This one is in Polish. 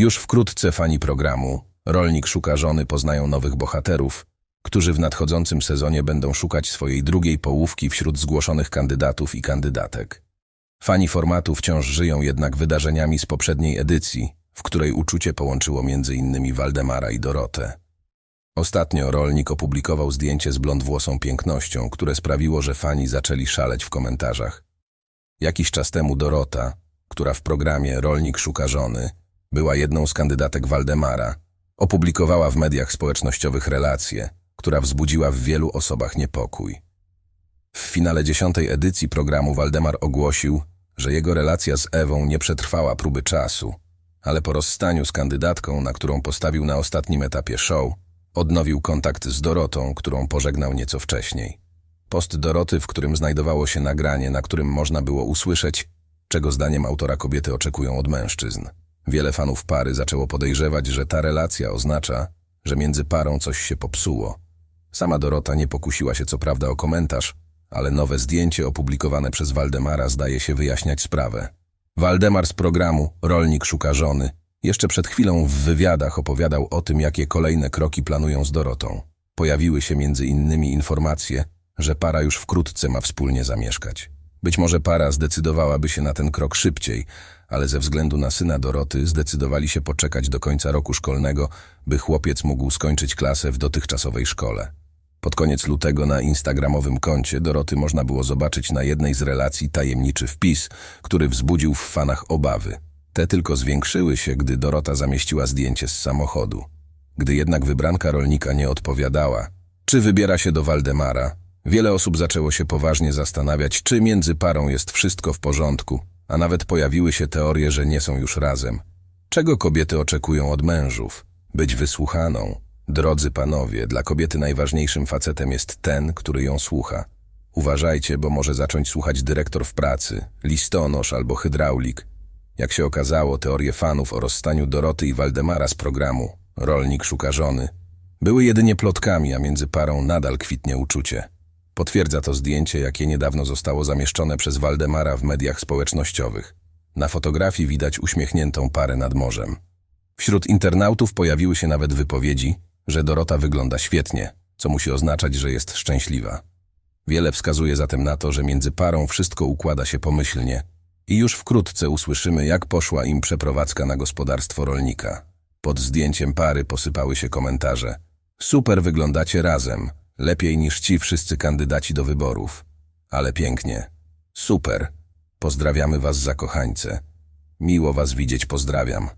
Już wkrótce fani programu Rolnik szuka żony poznają nowych bohaterów, którzy w nadchodzącym sezonie będą szukać swojej drugiej połówki wśród zgłoszonych kandydatów i kandydatek. Fani formatu wciąż żyją jednak wydarzeniami z poprzedniej edycji, w której uczucie połączyło m.in. Waldemara i Dorotę. Ostatnio Rolnik opublikował zdjęcie z blondwłosą pięknością, które sprawiło, że fani zaczęli szaleć w komentarzach. Jakiś czas temu Dorota, która w programie Rolnik szuka żony, była jedną z kandydatek Waldemara, opublikowała w mediach społecznościowych relację, która wzbudziła w wielu osobach niepokój. W finale dziesiątej edycji programu Waldemar ogłosił, że jego relacja z Ewą nie przetrwała próby czasu, ale po rozstaniu z kandydatką, na którą postawił na ostatnim etapie show, odnowił kontakt z Dorotą, którą pożegnał nieco wcześniej. Post Doroty, w którym znajdowało się nagranie, na którym można było usłyszeć, czego zdaniem autora kobiety oczekują od mężczyzn. Wiele fanów pary zaczęło podejrzewać, że ta relacja oznacza, że między parą coś się popsuło. Sama Dorota nie pokusiła się co prawda o komentarz, ale nowe zdjęcie opublikowane przez Waldemara zdaje się wyjaśniać sprawę. Waldemar z programu Rolnik szuka żony jeszcze przed chwilą w wywiadach opowiadał o tym, jakie kolejne kroki planują z Dorotą. Pojawiły się między innymi informacje, że para już wkrótce ma wspólnie zamieszkać. Być może para zdecydowałaby się na ten krok szybciej, ale ze względu na syna Doroty zdecydowali się poczekać do końca roku szkolnego, by chłopiec mógł skończyć klasę w dotychczasowej szkole. Pod koniec lutego na instagramowym koncie Doroty można było zobaczyć na jednej z relacji tajemniczy wpis, który wzbudził w fanach obawy. Te tylko zwiększyły się, gdy Dorota zamieściła zdjęcie z samochodu. Gdy jednak wybranka rolnika nie odpowiadała, czy wybiera się do Waldemara, wiele osób zaczęło się poważnie zastanawiać, czy między parą jest wszystko w porządku, a nawet pojawiły się teorie, że nie są już razem. Czego kobiety oczekują od mężów? Być wysłuchaną. Drodzy panowie, dla kobiety najważniejszym facetem jest ten, który ją słucha. Uważajcie, bo może zacząć słuchać dyrektor w pracy, listonosz albo hydraulik. Jak się okazało, teorie fanów o rozstaniu Doroty i Waldemara z programu Rolnik szuka żony były jedynie plotkami, a między parą nadal kwitnie uczucie. Potwierdza to zdjęcie, jakie niedawno zostało zamieszczone przez Waldemara w mediach społecznościowych. Na fotografii widać uśmiechniętą parę nad morzem. Wśród internautów pojawiły się nawet wypowiedzi, że Dorota wygląda świetnie, co musi oznaczać, że jest szczęśliwa. Wiele wskazuje zatem na to, że między parą wszystko układa się pomyślnie i już wkrótce usłyszymy, jak poszła im przeprowadzka na gospodarstwo rolnika. Pod zdjęciem pary posypały się komentarze. Super wyglądacie razem, lepiej niż ci wszyscy kandydaci do wyborów. Ale pięknie. Super. Pozdrawiamy was zakochańce. Miło was widzieć, pozdrawiam.